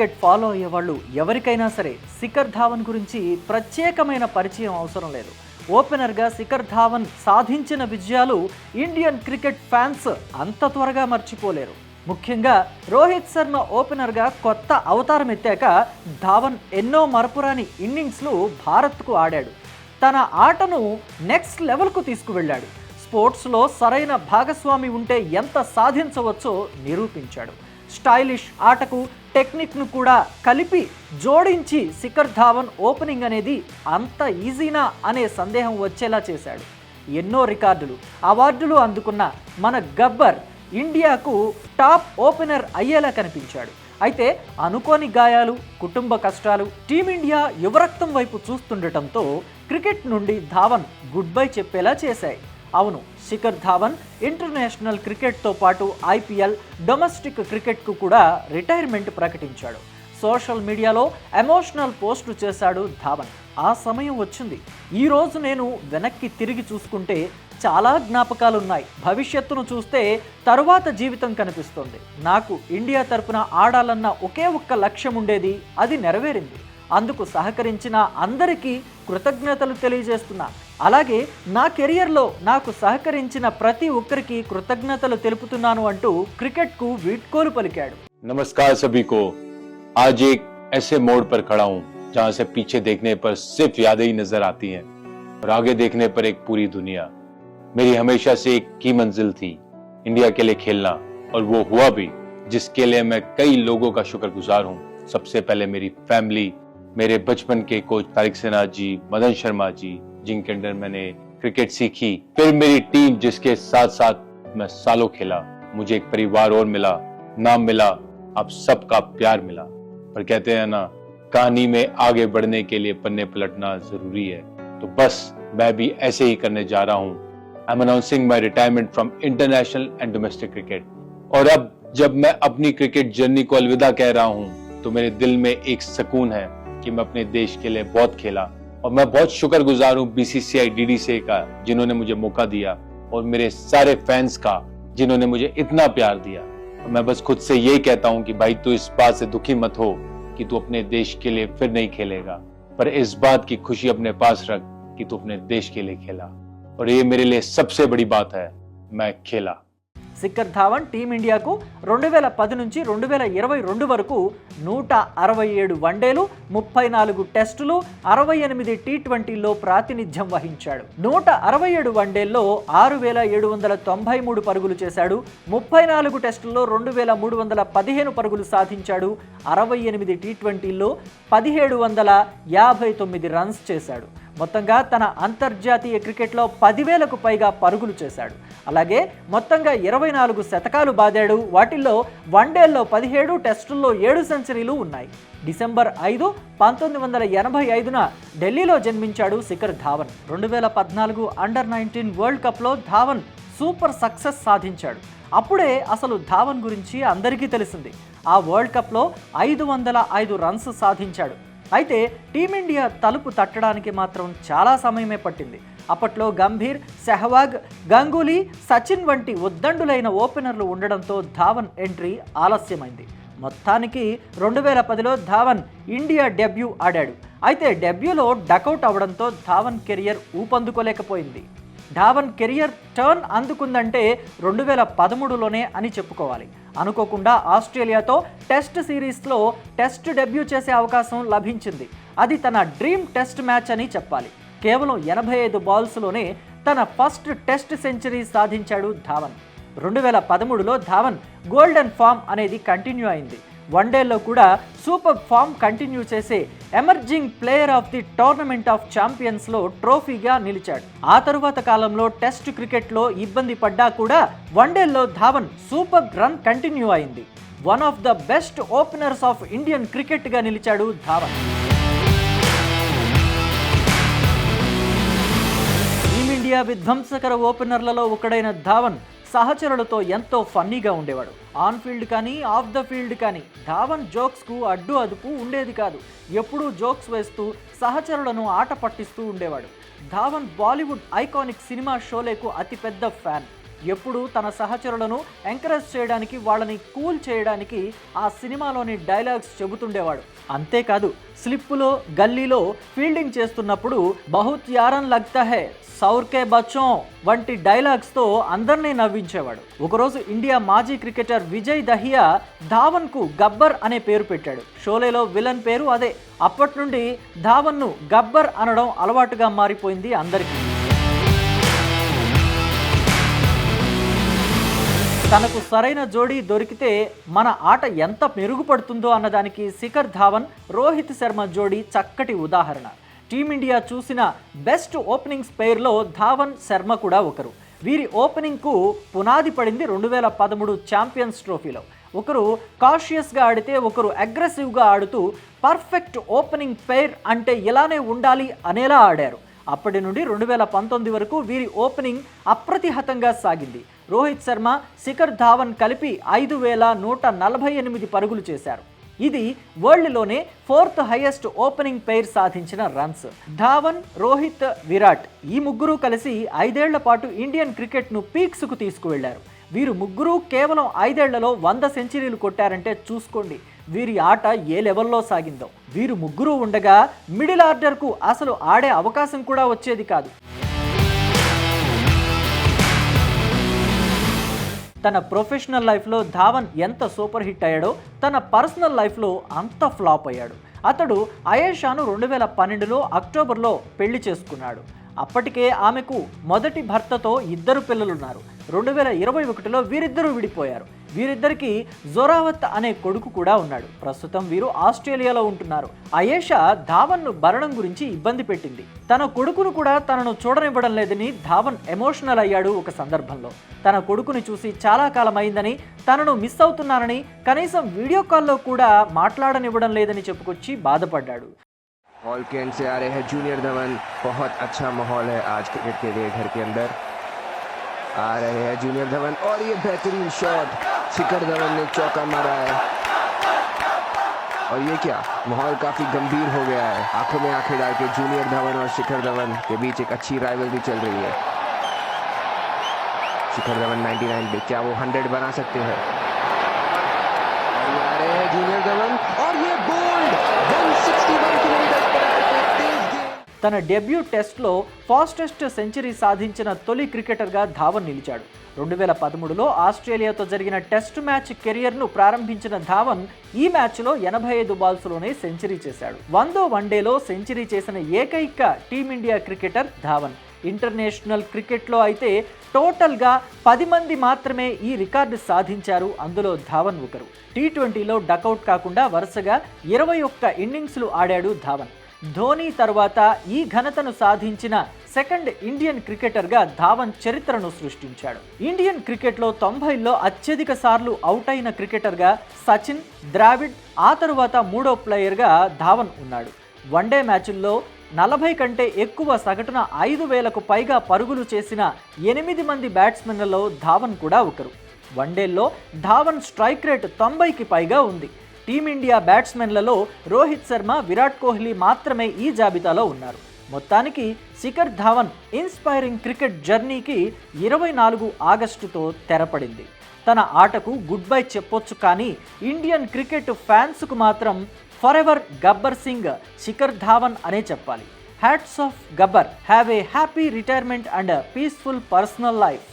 Cricket follow అయ్యే వాళ్ళు ఎవరికైనా సరే శిఖర్ ధావన్ గురించి ప్రత్యేకమైన పరిచయం అవసరం లేదు. ఓపెనర్గా శిఖర్ ధావన్ సాధించిన విజయాలు ఇండియన్ క్రికెట్ ఫ్యాన్స్ అంత త్వరగా మర్చిపోలేరు. ముఖ్యంగా రోహిత్ శర్మ ఓపెనర్గా కొత్త అవతారం ఎత్తాక ధావన్ ఎన్నో మరపురాని ఇన్నింగ్స్లు భారత్కు ఆడాడు. తన ఆటను నెక్స్ట్ లెవెల్కు తీసుకువెళ్ళాడు. స్పోర్ట్స్లో సరైన భాగస్వామి ఉంటే ఎంత సాధించవచ్చో నిరూపించాడు. స్టైలిష్ ఆటకు టెక్నిక్ను కూడా కలిపి జోడించి శిఖర్ ధావన్ ఓపెనింగ్ అనేది అంత ఈజీనా అనే సందేహం వచ్చేలా చేశాడు. ఎన్నో రికార్డులు అవార్డులు అందుకున్న మన గబ్బర్ ఇండియాకు టాప్ ఓపెనర్ అయ్యేలా కనిపించాడు. అయితే అనుకోని గాయాలు కుటుంబ కష్టాలు టీమిండియా యువరక్తం వైపు చూస్తుండటంతో క్రికెట్ నుండి ధావన్ గుడ్ బై చెప్పేలా చేశాయి. అవును శిఖర్ ధావన్ ఇంటర్నేషనల్ క్రికెట్తో పాటు ఐపీఎల్ డొమెస్టిక్ క్రికెట్కు కూడా రిటైర్మెంట్ ప్రకటించాడు. సోషల్ మీడియాలో ఎమోషనల్ పోస్టు చేశాడు ధావన్. ఆ సమయం వచ్చింది. ఈరోజు నేను వెనక్కి తిరిగి చూసుకుంటే చాలా జ్ఞాపకాలున్నాయి. భవిష్యత్తును చూస్తే తరువాత జీవితం కనిపిస్తుంది. నాకు ఇండియా తరపున ఆడాలన్న ఒకే ఒక్క లక్ష్యం ఉండేది అది నెరవేరింది. అందుకు సహకరించిన అందరికీ కృతజ్ఞతలు తెలియజేస్తున్నా. అలాగే నా కెరియర్లో నాకు సహకరించిన ప్రతి ఒక్కరికి కృతజ్ఞతలు తెలుపుతున్నాను అంటూ క్రికెట్కు వీడ్కోలు పలికాడు नमस्कार सभी को आज एक ऐसे मोड़ पर खड़ा हूँ जहाँ से पीछे देखने पर सिर्फ यादें ही नजर आती हैं और आगे देखने पर एक पूरी दुनिया मेरी हमेशा से एक की मंजिल थी इंडिया के लिए खेलना और वो हुआ भी जिसके लिए मैं कई लोगों का शुक्रगुजार हूँ सबसे पहले मेरी फैमिली मेरे बचपन के कोच तारिक सिन्हा जी मदन शर्मा जी जिनके अंडर मैंने क्रिकेट सीखी, फिर मेरी टीम जिसके साथ साथ मैं सालों खेला, मुझे एक परिवार और मिला, नाम मिला अब सबका प्यार मिला। पर कहते हैं ना, कहानी में आगे बढ़ने के लिए पन्ने पलटना ज़रूरी है। तो बस, मैं भी ऐसे ही करने जा रहा हूँ। I am announcing my retirement from international and domestic cricket और अब, जब मैं अपनी क्रिकेट जर्नी को अलविदा कह रहा हूँ तो मेरे दिल में एक सुकून है कि मैं अपने देश के लिए बहुत खेला। और मैं बहुत शुक्रगुजार हूँ बीसीसीआई डीडीसी का, जिन्होंने मुझे मौका दिया और मेरे सारे फैंस का, जिन्होंने मुझे इतना प्यार दिया। मैं बस खुद से यही कहता हूँ कि भाई, तू इस बात से दुखी मत हो कि तू अपने देश के लिए फिर नहीं खेलेगा, पर इस बात की खुशी अपने पास रख कि तू अपने देश के लिए खेला। और ये मेरे लिए सबसे बड़ी बात है, मैं खेला। శిఖర్ ధావన్ టీమిండియాకు రెండు వేల పది నుంచి రెండు వేల ఇరవై రెండు వరకు నూట అరవై ఏడు వన్డేలు ముప్పై నాలుగు టెస్టులు అరవై ఎనిమిది టీ ట్వంటీల్లో ప్రాతినిధ్యం వహించాడు. నూట అరవై ఏడు వన్డేల్లో ఆరు వేల ఏడు వందల తొంభై మూడు పరుగులు చేశాడు. ముప్పై నాలుగు టెస్టుల్లో రెండు వేల మూడు వందల పదిహేను పరుగులు సాధించాడు. అరవై ఎనిమిది టీ ట్వంటీల్లో పదిహేడు వందల యాభై తొమ్మిది రన్స్ చేశాడు. మొత్తంగా తన అంతర్జాతీయ క్రికెట్లో పదివేలకు పైగా పరుగులు చేశాడు. అలాగే మొత్తంగా ఇరవై నాలుగు శతకాలు బాదాడు. వాటిల్లో వన్డేల్లో పదిహేడు టెస్టుల్లో ఏడు సెంచరీలు ఉన్నాయి. డిసెంబర్ ఐదు పంతొమ్మిది వందల ఎనభై ఐదున ఢిల్లీలో జన్మించాడు శిఖర్ ధావన్. రెండు వేల పద్నాలుగు అండర్ నైన్టీన్ వరల్డ్ కప్లో ధావన్ సూపర్ సక్సెస్ సాధించాడు. అప్పుడే అసలు ధావన్ గురించి అందరికీ తెలిసింది. ఆ వరల్డ్ కప్లో ఐదు వందల ఐదు రన్స్ సాధించాడు. అయితే టీమిండియా తలుపు తట్టడానికి మాత్రం చాలా సమయమే పట్టింది. అప్పట్లో గంభీర్ సెహ్వాగ్ గంగూలీ సచిన్ వంటి ఉద్దండులైన ఓపెనర్లు ఉండడంతో ధావన్ ఎంట్రీ ఆలస్యమైంది. మొత్తానికి రెండు వేల పదిలో ధావన్ ఇండియా డెబ్యూ ఆడాడు. అయితే డెబ్యూలో డకౌట్ అవడంతో ధావన్ కెరియర్ ఊపందుకోలేకపోయింది. ధావన్ కెరియర్ టర్న్ అందుకుందంటే రెండు వేల పదమూడులోనే అని చెప్పుకోవాలి. అనుకోకుండా ఆస్ట్రేలియాతో టెస్ట్ సిరీస్లో టెస్ట్ డెబ్యూ చేసే అవకాశం లభించింది. అది తన డ్రీమ్ టెస్ట్ మ్యాచ్ అని చెప్పాలి. కేవలం ఎనభై ఐదు బాల్స్లోనే తన ఫస్ట్ టెస్ట్ సెంచరీ సాధించాడు ధావన్. రెండు వేల పదమూడులో ధావన్ గోల్డెన్ ఫామ్ అనేది కంటిన్యూ అయింది. వన్డేలో కూడా సూపర్ ఫామ్ కంటిన్యూ చేసే emerging player of the tournament of ఛాంపియన్స్లో ట్రోఫీగా నిలిచాడు. ఆ తరువాత కాలంలో టెస్ట్ క్రికెట్లో ఇబ్బంది పడ్డా కూడా వన్డేల్లో ధావన్ సూపర్ రన్ కంటిన్యూ అయింది. One of the best openers of Indian క్రికెట్గా నిలిచాడు ధావన్. టీమిండియా విధ్వంసకర ఓపెనర్లలో ఒకడైన ధావన్ సహచరులతో ఎంతో ఫన్నీగా ఉండేవాడు. ఆన్ ఫీల్డ్ కానీ ఆఫ్ ద ఫీల్డ్ కానీ. ధావన్ జోక్స్కు అడ్డు అదుపు ఉండేది కాదు. ఎప్పుడూ జోక్స్ వేస్తూ సహచరులను ఆట పట్టిస్తూ ఉండేవాడు. ధావన్ బాలీవుడ్ ఐకానిక్ సినిమా షోలేకు అతిపెద్ద ఫ్యాన్. ఎప్పుడూ తన సహచరులను ఎంకరేజ్ చేయడానికి వాళ్ళని కూల్ చేయడానికి ఆ సినిమాలోని డైలాగ్స్ చెబుతుండేవాడు. అంతేకాదు స్లిప్పులో గల్లీలో ఫీల్డింగ్ చేస్తున్నప్పుడు బహుత్ యారన్ లగ్తా హే సౌర్కే బచ్చో వంటి డైలాగ్స్తో అందరినీ నవ్వించేవాడు. ఒకరోజు ఇండియా మాజీ క్రికెటర్ విజయ్ దహియా ధావన్కు గబ్బర్ అనే పేరు పెట్టాడు. షోలేలో విలన్ పేరు అదే. అప్పటి నుండి ధావన్ను గబ్బర్ అనడం అలవాటుగా మారిపోయింది అందరికీ. తనకు సరైన జోడీ దొరికితే మన ఆట ఎంత మెరుగుపడుతుందో అన్నదానికి శిఖర్ ధావన్ రోహిత్ శర్మ జోడీ చక్కటి ఉదాహరణ. టీమిండియా చూసిన బెస్ట్ ఓపెనింగ్స్ పేర్లో ధావన్ శర్మ కూడా ఒకరు. వీరి ఓపెనింగ్కు పునాది పడింది రెండు వేల పదమూడు ఛాంపియన్స్ ట్రోఫీలో. ఒకరు కాషియస్గా ఆడితే ఒకరు అగ్రెసివ్గా ఆడుతూ పర్ఫెక్ట్ ఓపెనింగ్ పేర్ అంటే ఇలానే ఉండాలి అనేలా ఆడారు. అప్పటి నుండి రెండు వేల పంతొమ్మిది వరకు వీరి ఓపెనింగ్ అప్రతిహతంగా సాగింది. రోహిత్ శర్మ శిఖర్ ధావన్ కలిపి ఐదు వేల నూట నలభై ఎనిమిది పరుగులు చేశారు. ఇది వరల్డ్లోనే ఫోర్త్ హైయెస్ట్ ఓపెనింగ్ పెయిర్ సాధించిన రన్స్. ధావన్ రోహిత్ విరాట్ ఈ ముగ్గురు కలిసి ఐదేళ్ళ పాటు ఇండియన్ క్రికెట్ను పీక్స్కు తీసుకువెళ్ళారు. వీరు ముగ్గురు కేవలం ఐదేళ్ళలో వంద సెంచరీలు కొట్టారంటే చూసుకోండి. వీరి ఆట ఏ లెవెల్లో సాగిందో. వీరు ముగ్గురు ఉండగా మిడిల్ ఆర్డర్కు అసలు ఆడే అవకాశం కూడా వచ్చేది కాదు. తన ప్రొఫెషనల్ లైఫ్లో ధావన్ ఎంత సూపర్ హిట్ అయ్యాడో తన పర్సనల్ లైఫ్లో అంత ఫ్లాప్ అయ్యాడు. అతడు అయేషాను రెండు వేల పన్నెండులో అక్టోబర్లో పెళ్ళి చేసుకున్నాడు. అప్పటికే ఆమెకు మొదటి భర్తతో ఇద్దరు పిల్లలున్నారు. రెండు వేల ఇరవై ఒకటిలో వీరిద్దరూ విడిపోయారు. వీరిద్దరికి జొరావత్ అనే కొడుకు కూడా ఉన్నాడు ప్రస్తుతం వీరు ఆస్ట్రేలియాలో ఉంటున్నారు అయేషా ధావన్ను భరణం గురించి ఇబ్బంది పెట్టింది తన కొడుకును కూడా తనను చూడనివ్వడం లేదని ధావన్ ఎమోషనల్ అయ్యాడు ఒక సందర్భంలో తన కొడుకుని చూసి చాలా కాలం అయిందని తనను మిస్ అవుతున్నానని కనీసం వీడియో కాల్లో కూడా మాట్లాడనివ్వడం లేదని చెప్పుకొచ్చి బాధపడ్డాడు हॉल के एंड से आ रहे हैं जूनियर धवन बहुत अच्छा माहौल है आज क्रिकेट के लिए घर के अंदर आ रहे हैं जूनियर धवन और ये बेहतरीन शॉट शिखर धवन ने चौका मारा है। और ये क्या? माहौल काफ़ी गंभीर हो गया है। आँखों में आँखें डाल के जूनियर धवन और शिखर धवन के बीच एक अच्छी राइवल भी चल रही है। शिखर धवन 99 पे, क्या वो 100 बना सकते हैं? తన డెబ్యూ టెస్ట్లో ఫాస్టెస్ట్ సెంచరీ సాధించిన తొలి క్రికెటర్గా ధావన్ నిలిచాడు. రెండు వేల పదమూడులో ఆస్ట్రేలియాతో జరిగిన టెస్ట్ మ్యాచ్ కెరియర్ను ప్రారంభించిన ధావన్ ఈ మ్యాచ్లో ఎనభై ఐదు బాల్స్లోనే సెంచరీ చేశాడు. వందో వన్డేలో సెంచరీ చేసిన ఏకైక టీమిండియా క్రికెటర్ ధావన్. ఇంటర్నేషనల్ క్రికెట్లో అయితే టోటల్గా పది మంది మాత్రమే ఈ రికార్డు సాధించారు. అందులో ధావన్ ఒకరు. టీ ట్వంటీలో డకౌట్ కాకుండా వరుసగా ఇరవై ఒక్క ఇన్నింగ్స్లు ఆడాడు ధావన్. ధోని తర్వాత ఈ ఘనతను సాధించిన సెకండ్ ఇండియన్ క్రికెటర్గా ధావన్ చరిత్రను సృష్టించాడు. ఇండియన్ క్రికెట్లో తొంభైలో అత్యధిక సార్లు అవుట్ అయిన క్రికెటర్గా సచిన్ ద్రావిడ్ ఆ తరువాత మూడో ప్లేయర్గా ధావన్ ఉన్నాడు. వన్డే మ్యాచుల్లో నలభై కంటే ఎక్కువ సగటున ఐదు వేలకు పైగా పరుగులు చేసిన ఎనిమిది మంది బ్యాట్స్మెన్లలో ధావన్ కూడా ఒకరు. వన్డేల్లో ధావన్ స్ట్రైక్ రేట్ తొంభైకి పైగా ఉంది. టీమిండియా బ్యాట్స్మెన్లలో రోహిత్ శర్మ విరాట్ కోహ్లీ మాత్రమే ఈ జాబితాలో ఉన్నారు. మొత్తానికి శిఖర్ ధావన్ ఇన్స్పైరింగ్ క్రికెట్ జర్నీకి ఇరవై నాలుగు ఆగస్టుతో తెరపడింది. తన ఆటకు గుడ్ బై చెప్పొచ్చు కానీ ఇండియన్ క్రికెట్ ఫ్యాన్స్కు మాత్రం ఫర్ ఎవర్ గబ్బర్ సింగ్ శిఖర్ ధావన్ అనే చెప్పాలి. Hats off Gabbar. Have a happy retirement and peaceful personal life